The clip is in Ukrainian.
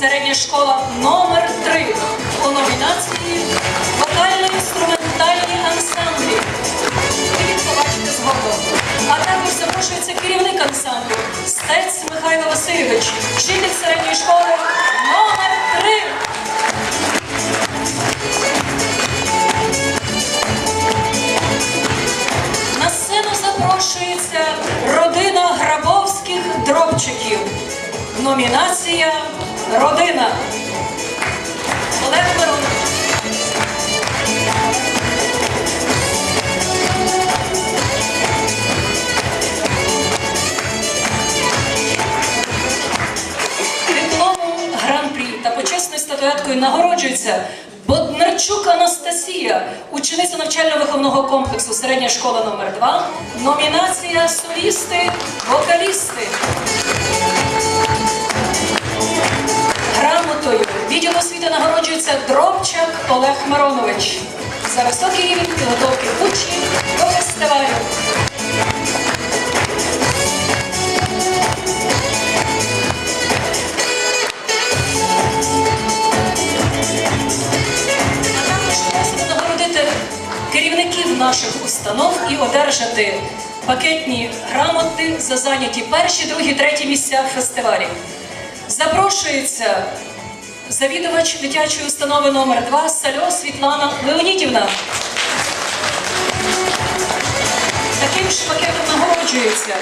середня школа номер 3 у номінації Вокально-інструментальні ансамблі. Побачите згодом. А також запрошується керівник ансамблю Стець Михайло Васильович, вчитель середньої школи номер 3 На сцену запрошується родина грабовських дробчиків. Номінація Родина. Олег Миронов. Дипломом гран-прі та почесною статуеткою нагороджується Боднарчук Анастасія, учениця навчально-виховного комплексу середня школа номер 2 Номінація солісти, вокалісти. Нагороджується Дробчак Олег Миронович за високий рівень підготовки учнів до фестивалю. А також нагородити керівників наших установ і одержати пакетні грамоти за зайняті перші, другі, треті місця фестивалі. Запрошується завідувач дитячої установи номер 2 Сальо Світлана Леонідівна. Таким ж пакетом нагороджується